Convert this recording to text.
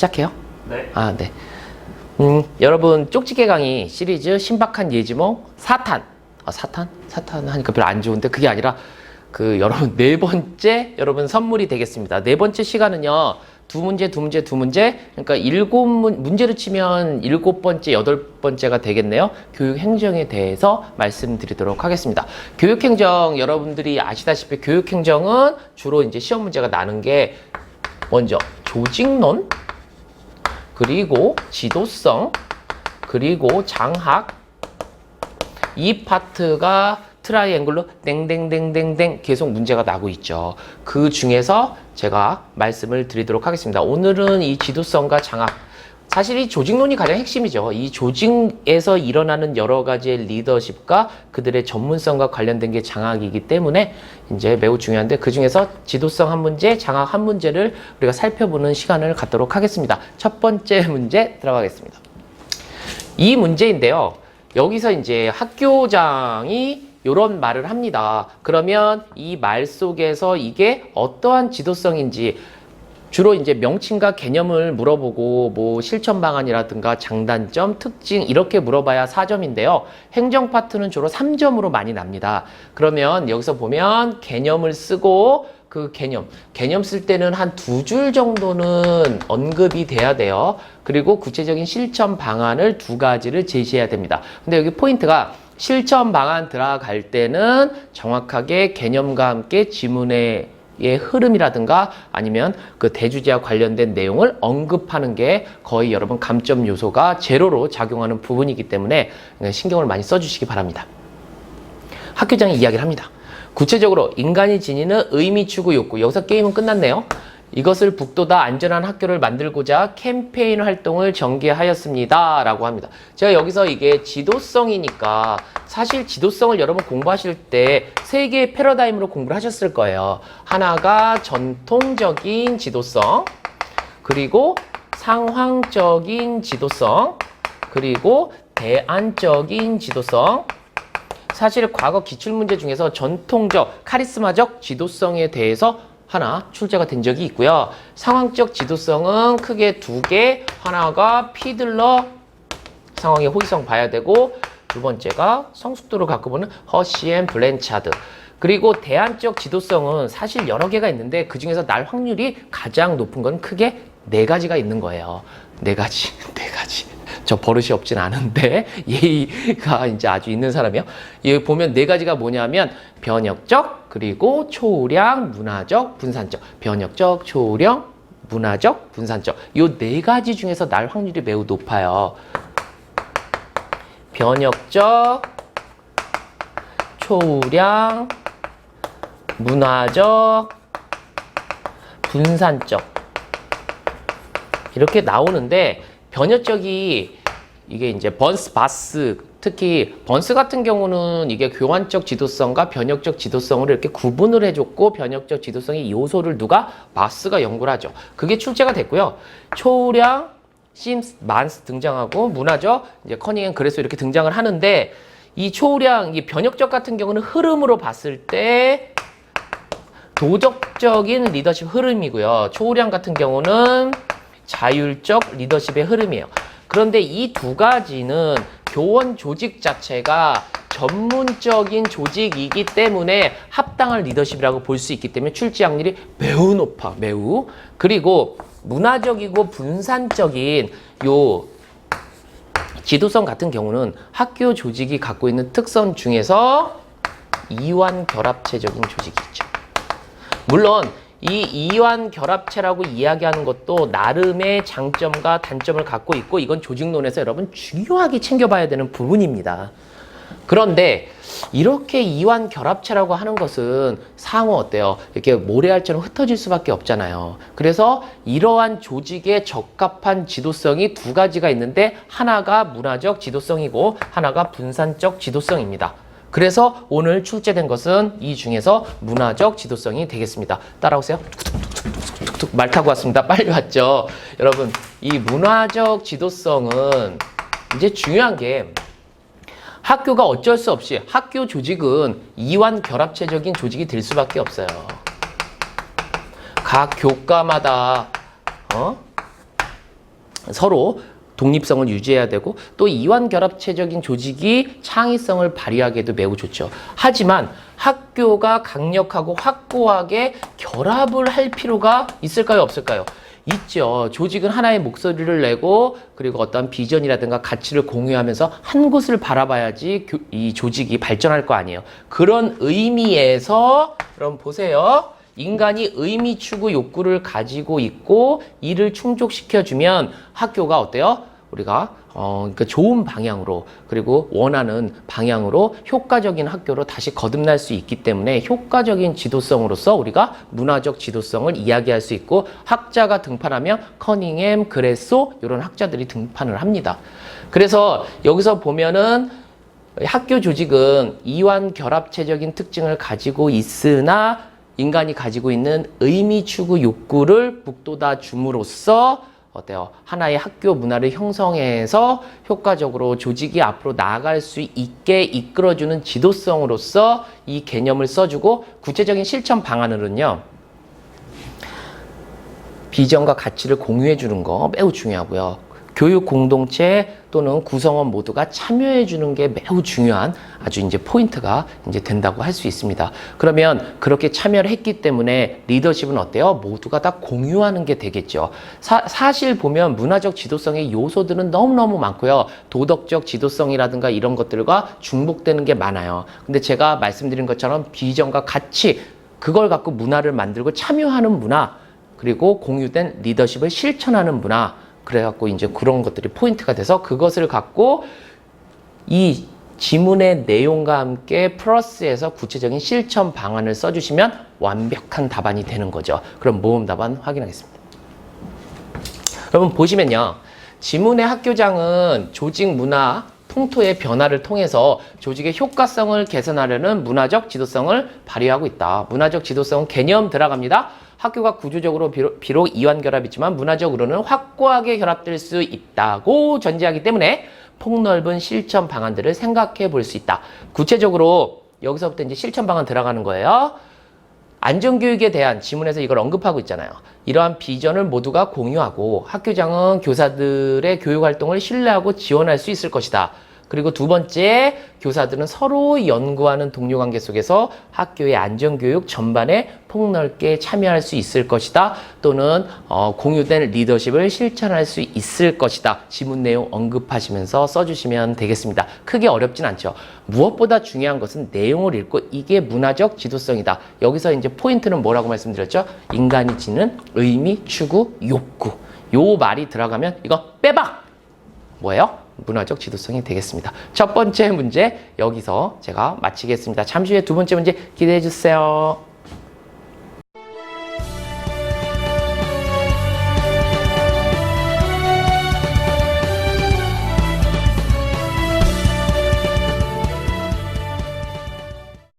시작해요? 네. 아, 네. 음, 여러분, 쪽지게 강의 시리즈 신박한 예지몽 사탄. 아, 사탄? 사탄 하니까 별로 안 좋은데 그게 아니라 그 여러분 네 번째 여러분 선물이 되겠습니다. 네 번째 시간은요. 두 문제, 두 문제, 두 문제. 그러니까 일곱 문, 문제로 치면 일곱 번째, 여덟 번째가 되겠네요. 교육 행정에 대해서 말씀드리도록 하겠습니다. 교육 행정 여러분들이 아시다시피 교육 행정은 주로 이제 시험 문제가 나는 게 먼저 조직론 그리고 지도성, 그리고 장학. 이 파트가 트라이앵글로 땡땡땡땡땡 계속 문제가 나고 있죠. 그 중에서 제가 말씀을 드리도록 하겠습니다. 오늘은 이 지도성과 장학. 사실 이 조직론이 가장 핵심이죠. 이 조직에서 일어나는 여러 가지의 리더십과 그들의 전문성과 관련된 게 장학이기 때문에 이제 매우 중요한데 그 중에서 지도성 한 문제, 장학 한 문제를 우리가 살펴보는 시간을 갖도록 하겠습니다. 첫 번째 문제 들어가겠습니다. 이 문제인데요. 여기서 이제 학교장이 이런 말을 합니다. 그러면 이 말 속에서 이게 어떠한 지도성인지 주로 이제 명칭과 개념을 물어보고 뭐 실천 방안이라든가 장단점, 특징 이렇게 물어봐야 4점인데요. 행정 파트는 주로 3점으로 많이 납니다. 그러면 여기서 보면 개념을 쓰고 그 개념, 개념 쓸 때는 한 두 줄 정도는 언급이 돼야 돼요. 그리고 구체적인 실천 방안을 두 가지를 제시해야 됩니다. 근데 여기 포인트가 실천 방안 들어갈 때는 정확하게 개념과 함께 지문의 의 흐름이라든가 아니면 그 대주제와 관련된 내용을 언급하는 게 거의 여러분 감점 요소가 제로로 작용하는 부분이기 때문에 신경을 많이 써주시기 바랍니다. 학교장이 이야기를 합니다. 구체적으로 인간이 지니는 의미 추구 욕구 여기서 게임은 끝났네요. 이것을 북돋아 안전한 학교를 만들고자 캠페인 활동을 전개하였습니다. 라고 합니다. 제가 여기서 이게 지도성이니까 사실 지도성을 여러분 공부하실 때 세 개의 패러다임으로 공부를 하셨을 거예요. 하나가 전통적인 지도성, 그리고 상황적인 지도성, 그리고 대안적인 지도성, 사실 과거 기출문제 중에서 전통적, 카리스마적 지도성에 대해서 하나 출제가 된 적이 있고요. 상황적 지도성은 크게 두 개, 하나가 피들러 상황의 호기성 봐야 되고 두 번째가 성숙도를 갖고 보는 허시앤 블렌차드. 그리고 대안적 지도성은 사실 여러 개가 있는데 그 중에서 날 확률이 가장 높은 건 크게 네 가지가 있는 거예요. 네 가지, 네 가지. 저 버릇이 없진 않은데 예의가 이제 아주 있는 사람이요. 여기 보면 네 가지가 뭐냐면 변혁적 그리고 초량 문화적 분산적 변혁적 초량 문화적 분산적 요네 가지 중에서 날 확률이 매우 높아요. 변혁적 초량 문화적 분산적 이렇게 나오는데 변혁적이 이게 이제 번스 바스 특히 번스 같은 경우는 이게 교환적 지도성과 변혁적 지도성을 이렇게 구분을 해줬고 변혁적 지도성의 요소를 누가 바스가 연구를 하죠. 그게 출제가 됐고요. 초량 심스 만스 등장하고 문화적 이제 커닝앤 그래서 이렇게 등장을 하는데 이 초량 이 변혁적 같은 경우는 흐름으로 봤을 때 도덕적인 리더십 흐름이고요. 초량 같은 경우는 자율적 리더십의 흐름이에요. 그런데 이 두 가지는 교원 조직 자체가 전문적인 조직이기 때문에 합당한 리더십이라고 볼 수 있기 때문에 출제 확률이 매우 높아, 매우. 그리고 문화적이고 분산적인 요 지도성 같은 경우는 학교 조직이 갖고 있는 특성 중에서 이완 결합체적인 조직이 있죠. 물론 이 이완 결합체라고 이야기하는 것도 나름의 장점과 단점을 갖고 있고 이건 조직론에서 여러분 중요하게 챙겨봐야 되는 부분입니다. 그런데 이렇게 이완 결합체라고 하는 것은 상호 어때요? 이렇게 모래알처럼 흩어질 수밖에 없잖아요. 그래서 이러한 조직에 적합한 지도성이 두 가지가 있는데 하나가 문화적 지도성이고 하나가 분산적 지도성입니다. 그래서 오늘 출제된 것은 이 중에서 문화적 지도성이 되겠습니다. 따라오세요. 말 타고 왔습니다. 빨리 왔죠. 여러분, 이 문화적 지도성은 이제 중요한 게 학교가 어쩔 수 없이 학교 조직은 이완 결합체적인 조직이 될 수밖에 없어요. 각 교과마다 어? 서로 독립성을 유지해야 되고 또 이완 결합체적인 조직이 창의성을 발휘하기에도 매우 좋죠. 하지만 학교가 강력하고 확고하게 결합을 할 필요가 있을까요, 없을까요? 있죠. 조직은 하나의 목소리를 내고 그리고 어떤 비전이라든가 가치를 공유하면서 한 곳을 바라봐야지 교- 이 조직이 발전할 거 아니에요. 그런 의미에서 그럼 보세요. 인간이 의미 추구 욕구를 가지고 있고 이를 충족시켜주면 학교가 어때요? 우리가 어, 그러니까 좋은 방향으로 그리고 원하는 방향으로 효과적인 학교로 다시 거듭날 수 있기 때문에 효과적인 지도성으로서 우리가 문화적 지도성을 이야기할 수 있고 학자가 등판하면 커닝햄, 그레소 이런 학자들이 등판을 합니다. 그래서 여기서 보면은 학교 조직은 이완 결합체적인 특징을 가지고 있으나 인간이 가지고 있는 의미 추구 욕구를 북돋아 줌으로써 어때요? 하나의 학교 문화를 형성해서 효과적으로 조직이 앞으로 나아갈 수 있게 이끌어주는 지도성으로서 이 개념을 써주고 구체적인 실천 방안으로는요. 비전과 가치를 공유해 주는 거 매우 중요하고요. 교육 공동체 또는 구성원 모두가 참여해 주는 게 매우 중요한 아주 이제 포인트가 이제 된다고 할 수 있습니다. 그러면 그렇게 참여를 했기 때문에 리더십은 어때요? 모두가 다 공유하는 게 되겠죠. 사, 사실 보면 문화적 지도성의 요소들은 너무너무 많고요. 도덕적 지도성이라든가 이런 것들과 중복되는 게 많아요. 근데 제가 말씀드린 것처럼 비전과 가치 그걸 갖고 문화를 만들고 참여하는 문화 그리고 공유된 리더십을 실천하는 문화 그래갖고 이제 그런 것들이 포인트가 돼서 그것을 갖고 이 지문의 내용과 함께 플러스해서 구체적인 실천 방안을 써주시면 완벽한 답안이 되는 거죠. 그럼 모험 답안 확인하겠습니다. 여러분 보시면요. 지문의 학교장은 조직 문화 풍토의 변화를 통해서 조직의 효과성을 개선하려는 문화적 지도성을 발휘하고 있다. 문화적 지도성은 개념 들어갑니다. 학교가 구조적으로 비록, 비록 이완 결합이지만 문화적으로는 확고하게 결합될 수 있다고 전제하기 때문에 폭넓은 실천 방안들을 생각해 볼 수 있다. 구체적으로 여기서부터 이제 실천 방안 들어가는 거예요. 안전교육에 대한 지문에서 이걸 언급하고 있잖아요. 이러한 비전을 모두가 공유하고 학교장은 교사들의 교육 활동을 신뢰하고 지원할 수 있을 것이다. 그리고 두 번째, 교사들은 서로 연구하는 동료 관계 속에서 학교의 안전교육 전반에 폭넓게 참여할 수 있을 것이다. 또는 어, 공유된 리더십을 실천할 수 있을 것이다. 지문 내용 언급하시면서 써주시면 되겠습니다. 크게 어렵진 않죠. 무엇보다 중요한 것은 내용을 읽고 이게 문화적 지도성이다. 여기서 이제 포인트는 뭐라고 말씀드렸죠? 인간이 지는 의미, 추구, 욕구. 요 말이 들어가면 이거 빼박! 뭐예요? 문화적 지도성이 되겠습니다. 첫 번째 문제 여기서 제가 마치겠습니다. 잠시 후에 두 번째 문제 기대해 주세요.